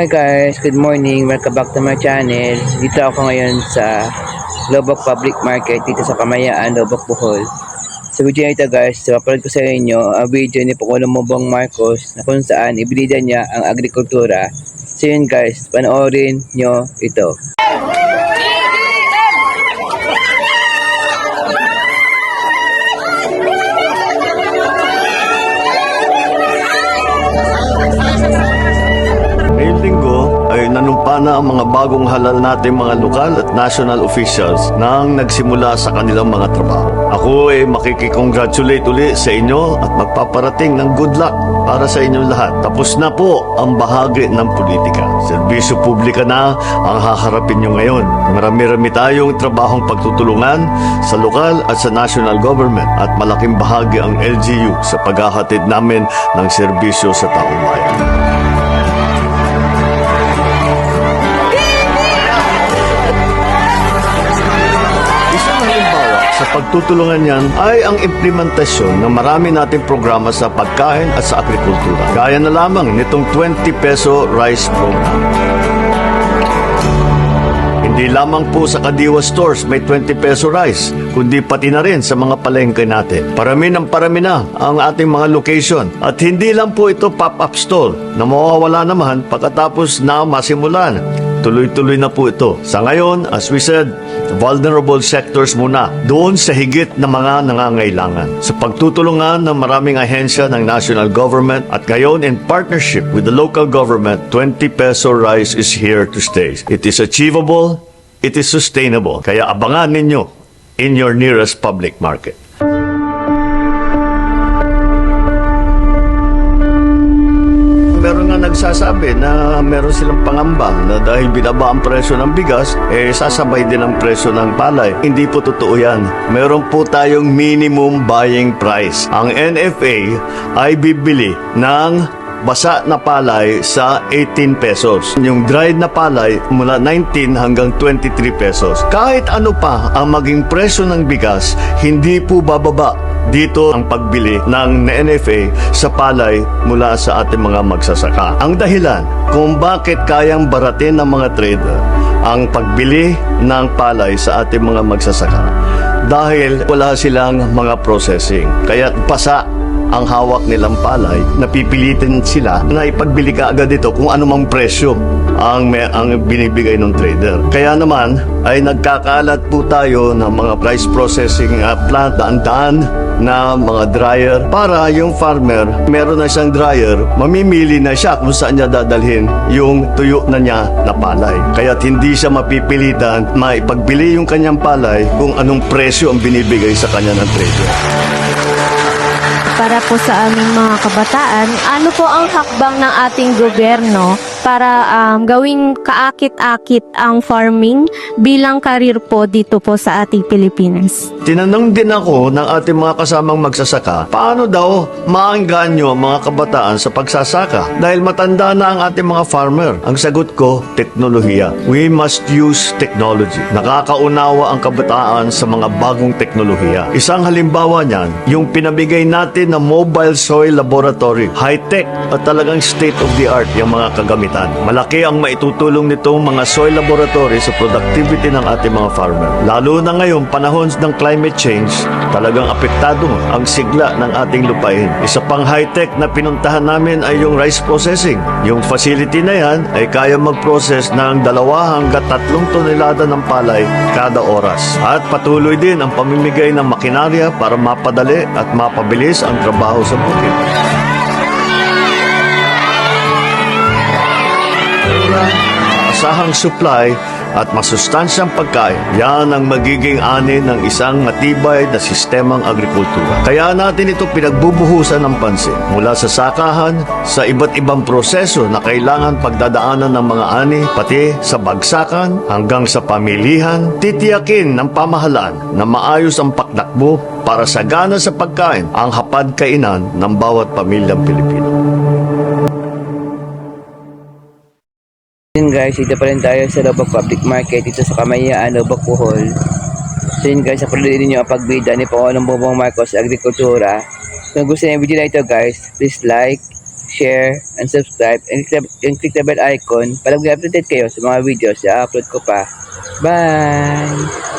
Hi guys, good morning. Welcome back to my channel. Dito ako ngayon sa Lobok Public Market dito sa Kamayaan, Lobok, Bohol. Sa video na ito guys, mapalad ko sa inyo ang video ni Pangulong Bongbong Marcos na kung saan ibinida niya ang agrikultura. So yun guys, panoorin nyo ito. Nanumpa na ang mga bagong halal nating mga lokal at national officials nang nagsimula sa kanilang mga trabaho. Ako ay makikicongratulate uli sa inyo at magpaparating ng good luck para sa inyong lahat. Tapos na po ang bahagi ng politika. Serbisyo publika na ang haharapin nyo ngayon. Marami-rami tayong trabahong pagtutulungan sa lokal at sa national government at malaking bahagi ang LGU sa paghahatid namin ng serbisyo sa taong bayan. Sa pagtutulungan niyan ay ang implementasyon ng marami nating programa sa pagkain at sa agrikultura. Gaya na lamang nitong 20 peso rice program. Hindi lamang po sa Kadiwa stores may 20 peso rice, kundi pati na rin sa mga palengke natin. Parami ng parami na ang ating mga location. At hindi lang po ito pop-up stall na mawawala naman pagkatapos na masimulan. Tuloy-tuloy na po ito. Sa ngayon, as we said, vulnerable sectors muna doon sa higit na mga nangangailangan. Sa pagtutulungan ng maraming ahensya ng national government at ngayon in partnership with the local government, 20 peso rice is here to stay. It is achievable, it is sustainable. Kaya abangan ninyo in your nearest public market. Nagsasabi na meron silang pangamba na dahil binaba ang presyo ng bigas, eh sasabay din ang presyo ng palay. Hindi po totoo yan. Meron po tayong minimum buying price. Ang NFA ay bibili ng basa na palay sa 18 pesos. Yung dried na palay mula 19 hanggang 23 pesos. Kahit ano pa ang maging presyo ng bigas, hindi po bababa dito ang pagbili ng NFA sa palay mula sa ating mga magsasaka. Ang dahilan kung bakit kayang baratin ng mga trader ang pagbili ng palay sa ating mga magsasaka dahil wala silang mga processing. Kaya pasa ang hawak nilang palay, napipilitin sila na ipagbili ka agad ito kung anumang presyo ang, may, ang binibigay ng trader. Kaya naman ay nagkakalat po tayo ng mga price processing uh, plant, daan-daan na mga dryer para yung farmer, meron na siyang dryer, mamimili na siya kung saan niya dadalhin yung tuyo na niya na palay. Kaya hindi siya mapipilitan maipagbili yung kanyang palay kung anong presyo ang binibigay sa kanya ng trader. Para po sa aming mga kabataan, ano po ang hakbang ng ating gobyerno para um, gawing kaakit-akit ang farming bilang karir po dito po sa ating Pilipinas? Tinanong din ako ng ating mga kasamang magsasaka, paano daw maangganyo ang mga kabataan sa pagsasaka? Dahil matanda na ang ating mga farmer. Ang sagot ko, teknolohiya. We must use technology. Nakakaunawa ang kabataan sa mga bagong teknolohiya. Isang halimbawa niyan, yung pinabigay natin na mobile soil laboratory. High-tech at talagang state-of-the-art yung mga kagamitan. Malaki ang maitutulong nitong mga soil laboratory sa productivity ng ating mga farmer. Lalo na ngayon, panahon ng climate change, talagang apektado ang sigla ng ating lupain. Isa pang high-tech na pinuntahan namin ay yung rice processing. Yung facility na yan ay kaya mag-process ng dalawa hanggang tatlong tonelada ng palay kada oras. At patuloy din ang pamimigay ng makinarya para mapadali at mapabilis ang trabaho sa bukid. Asahang supply at masustansyang pagkain. Yan ang magiging ani ng isang matibay na sistemang agrikultura. Kaya natin ito pinagbubuhusan ng pansin mula sa sakahan, sa iba't ibang proseso na kailangan pagdadaanan ng mga ani, pati sa bagsakan hanggang sa pamilihan, titiyakin ng pamahalaan na maayos ang pakdakbo para sagana sa pagkain ang hapad kainan ng bawat pamilyang Pilipino. Yun guys, dito pa rin tayo sa Lobok Public Market dito sa Kamayaan, Lobok, Bohol. So yun guys, napanood ninyo ang pagbida ni Pangulong Bongbong Marcos sa Agrikultura. Kung gusto niyo video na ito guys, please like, share, and subscribe, and click, and click the bell icon para mag-update kayo sa mga videos na upload ko pa. Bye!